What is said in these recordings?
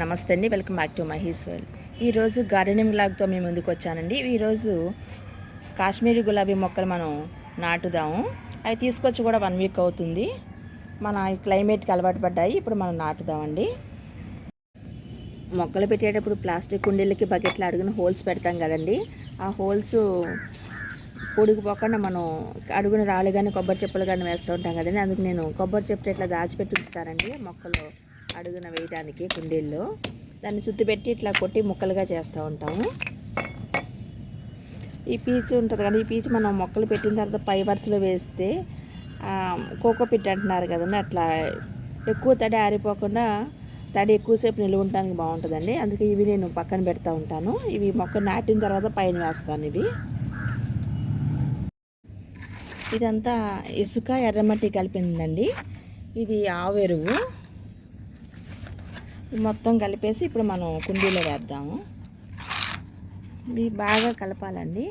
నమస్తే అండి. Welcome back to Mahi's world. ఈరోజు గార్డెనింగ్ లాగ్తో మేము ముందుకు వచ్చానండి. ఈరోజు కాశ్మీరీ గులాబీ మొక్కలు మనం నాటుదాము. అవి తీసుకొచ్చి కూడా వన్ వీక్ అవుతుంది. మన క్లైమేట్కి అలవాటు పడ్డాయి. ఇప్పుడు మనం నాటుదామండి. మొక్కలు పెట్టేటప్పుడు ప్లాస్టిక్ కుండీలకి బకెట్లు అడుగున హోల్స్ పెడతాం కదండి. ఆ హోల్స్ పొడిగిపోకుండా మనం అడుగున రాళ్ళు కానీ కొబ్బరి చెప్పులు కానీ వేస్తూ ఉంటాం కదండి. అందుకు నేను కొబ్బరి చెప్పులు ఇట్లా దాచిపెట్టి ఉంచుతానండి మొక్కలు. అడుగున వేయడానికి కుండీల్లో. దాన్ని సుత్తి పెట్టి ఇట్లా కొట్టి ముక్కలుగా చేస్తూ ఉంటాము. ఈ పీచు ఉంటుంది కానీ ఈ పీచు మనం మొక్కలు పెట్టిన తర్వాత పై వరుసలో వేస్తే కోకో పిట్ అంటున్నారు కదండి అట్లా ఎక్కువ తడి ఆరిపోకుండా తడి ఎక్కువసేపు నిల్వ ఉండడానికి బాగుంటుందండి. అందుకే ఇవి నేను పక్కన పెడతా ఉంటాను. ఇవి మొక్క నాటిన తర్వాత పైన వేస్తాను ఇవి. ఇదంతా ఇసుక ఎర్రమట్టి కలిపిందండి. ఇది ఆవెరువు. మొత్తం కలిపేసి ఇప్పుడు మనం కుండీలో వేద్దాము. ఇది బాగా కలపాలండి.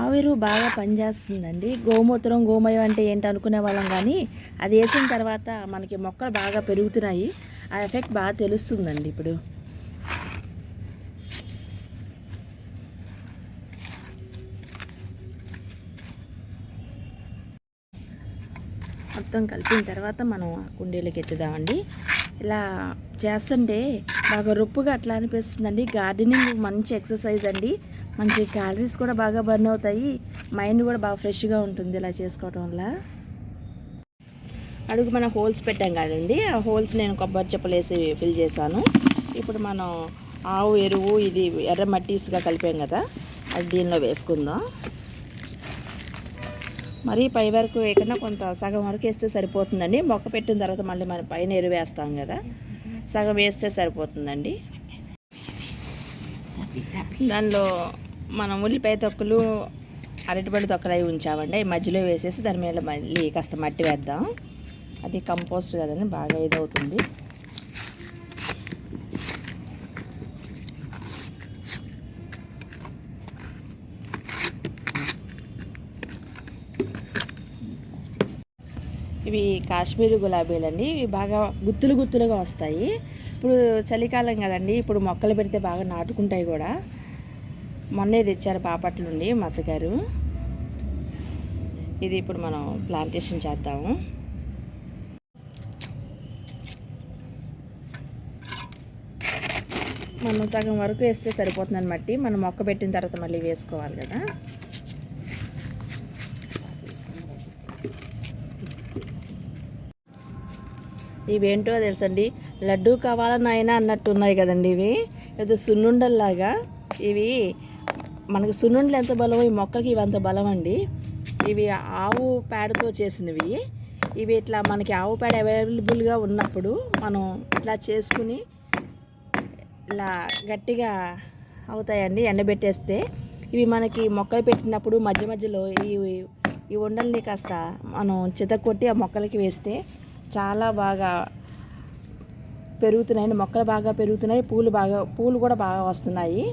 ఆవిరు బాగా పనిచేస్తుందండి. గోమూత్రం గోమయం అంటే ఏంటి అనుకునే వాళ్ళం కానీ అది వేసిన తర్వాత మనకి మొక్కలు బాగా పెరుగుతున్నాయి. ఆ ఎఫెక్ట్ బాగా తెలుస్తుందండి ఇప్పుడు. మొత్తం కలిపిన తర్వాత మనం ఆ కుండీలోకి ఎత్తుదామండి. ఇలా చేస్తుంటే బాగా రొప్పుగా అట్లా అనిపిస్తుందండి. గార్డెనింగ్ మంచి ఎక్సర్సైజ్ అండి. మంచి క్యాలరీస్ కూడా బాగా బర్న్ అవుతాయి. మైండ్ కూడా బాగా ఫ్రెష్గా ఉంటుంది ఇలా చేసుకోవటం వల్ల. అడుగు మనం హోల్స్ పెట్టాం కదండి. ఆ హోల్స్ నేను కొబ్బరి చెప్పులు వేసి ఫిల్ చేశాను. ఇప్పుడు మనం ఆవు ఎరువు ఇది ఎర్ర మట్టిస్గా కలిపాం కదా. అది దీనిలో వేసుకుందాం. మరీ పై వరకు వేయకుండా కొంత సగం వరకు వేస్తే సరిపోతుందండి. మొక్క పెట్టిన తర్వాత మళ్ళీ మనం పైన ఎరువు వేస్తాం కదా. సగం వేస్తే సరిపోతుందండి. దానిలో మనం ఉల్లిపాయ తొక్కలు అరటిపడి తొక్కలు అవి ఉంచామండి. ఈ మధ్యలో వేసేసి దాని మీద మళ్ళీ కాస్త మట్టి వేద్దాం. అది కంపోస్ట్ కదండి బాగా ఇదవుతుంది. ఇవి కాశ్మీరీ గులాబీలండి. ఇవి బాగా గుత్తులు గుత్తులుగా వస్తాయి. ఇప్పుడు చలికాలం కదండి ఇప్పుడు మొక్కలు పెడితే బాగా నాటుకుంటాయి కూడా. మొన్నే తెచ్చారు బాపట్ల నుండి మా అత్తగారు. ఇది ఇప్పుడు మనం ప్లాంటేషన్ చేద్దాము. మనం సగం వరకు వేస్తే సరిపోతుందని మట్టి మనం మొక్క పెట్టిన తర్వాత మళ్ళీ వేసుకోవాలి కదా. ఇవేంటో తెలుసండి? లడ్డు కావాలని ఆయన అన్నట్టు ఉన్నాయి కదండి ఇవి. ఏదో సున్నుండల్లాగా ఇవి. మనకు సున్నుండలు ఎంత బలం ఈ మొక్కకి ఇవి అంత బలం అండి ఇవి ఆవు పేడతో చేసినవి. ఇవి ఇట్లా మనకి ఆవు పేడ అవైలబుల్గా ఉన్నప్పుడు మనం ఇట్లా చేసుకుని ఇలా గట్టిగా అవుతాయండి ఎండబెట్టేస్తే. ఇవి మనకి మొక్కలు పెట్టినప్పుడు మధ్య మధ్యలో ఈ ఈ ఉండల్ని కాస్త మనం చితక్కొట్టి ఆ మొక్కలకి వేస్తే చాలా బాగా పెరుగుతున్నాయి. మొక్కలు బాగా పెరుగుతున్నాయి. పూలు బాగా పూలు కూడా బాగా వస్తున్నాయి.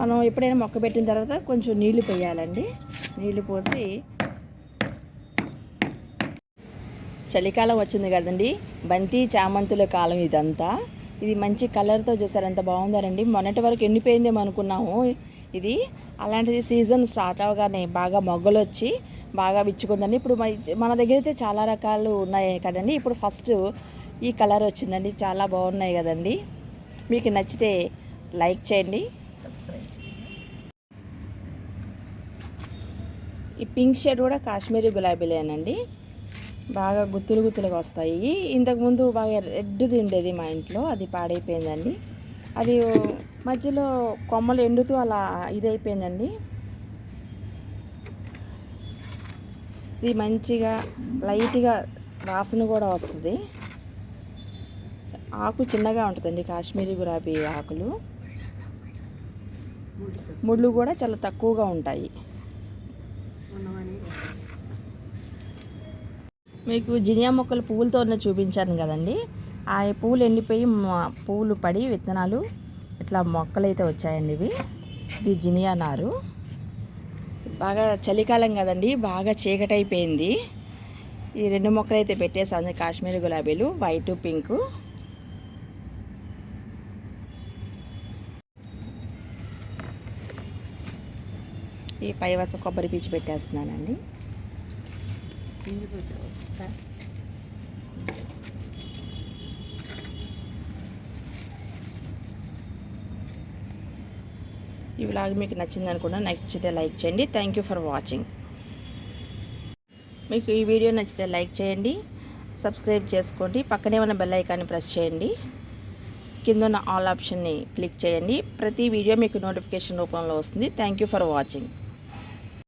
మనం ఎప్పుడైనా మొక్క పెట్టిన తర్వాత కొంచెం నీళ్ళు పోయాలండి. నీళ్ళు పోసి చలికాలం వచ్చింది కదండి. బంతి చామంతుల కాలం ఇదంతా. ఇది మంచి కలర్తో చూసారు ఎంత బాగుందారండి మొన్నటి వరకు ఎండిపోయిందేమో అనుకున్నాము. ఇది అలాంటిది సీజన్ స్టార్ట్ అవగానే బాగా మొగ్గలు వచ్చి బాగా విచ్చుకుందండి. ఇప్పుడు మన దగ్గర అయితే చాలా రకాలు ఉన్నాయి కదండి. ఇప్పుడు ఫస్ట్ ఈ కలర్ వచ్చిందండి. చాలా బాగున్నాయి కదండి. మీకు నచ్చితే లైక్ చేయండి. ఈ పింక్ షేడ్ కూడా కాశ్మీరీ గులాబీలేనండి. బాగా గుత్తులు గుత్తులుగా వస్తాయి. ఇంతకుముందు బాగా రెడ్ది ఉండేది మా ఇంట్లో. అది పాడైపోయిందండి. అది మధ్యలో కొమ్మలు ఎండుతూ అలా ఇదైపోయిందండి. ఇది మంచిగా లైట్గా వాసన కూడా వస్తుంది. ఆకు చిన్నగా ఉంటుందండి కాశ్మీరీ గులాబీ ఆకులు. ముళ్ళు కూడా చాలా తక్కువగా ఉంటాయి. మీకు జినియా మొక్కలు పువ్వులతో ఉన్న చూపించాను కదండి. ఆ పువ్వులు ఎండిపోయి పువ్వులు పడి విత్తనాలు ఇట్లా మొక్కలు అయితే వచ్చాయండి ఇవి. ఇది జినియా నారు. బాగా చలికాలం కదండి బాగా చీకటైపోయింది. ఈ రెండు మొక్కలు అయితే పెట్టేసాను కాశ్మీరీ గులాబీలు వైట్ పింక్. ఈ పై కొబ్బరి పీచు పెట్టేస్తున్నానండి. ఈ వ్లాగ్ మీకు నచ్చింది అనుకున్నా నచ్చితే లైక్ చేయండి. థ్యాంక్ యూ ఫర్ వాచింగ్ మీకు ఈ వీడియో నచ్చితే లైక్ చేయండి. సబ్స్క్రైబ్ చేసుకోండి. పక్కనే ఉన్న బెల్ ఐకాన్ని ప్రెస్ చేయండి. కింద ఉన్న ఆల్ ఆప్షన్ని క్లిక్ చేయండి. ప్రతి వీడియో మీకు నోటిఫికేషన్ రూపంలో వస్తుంది. Thank you for watching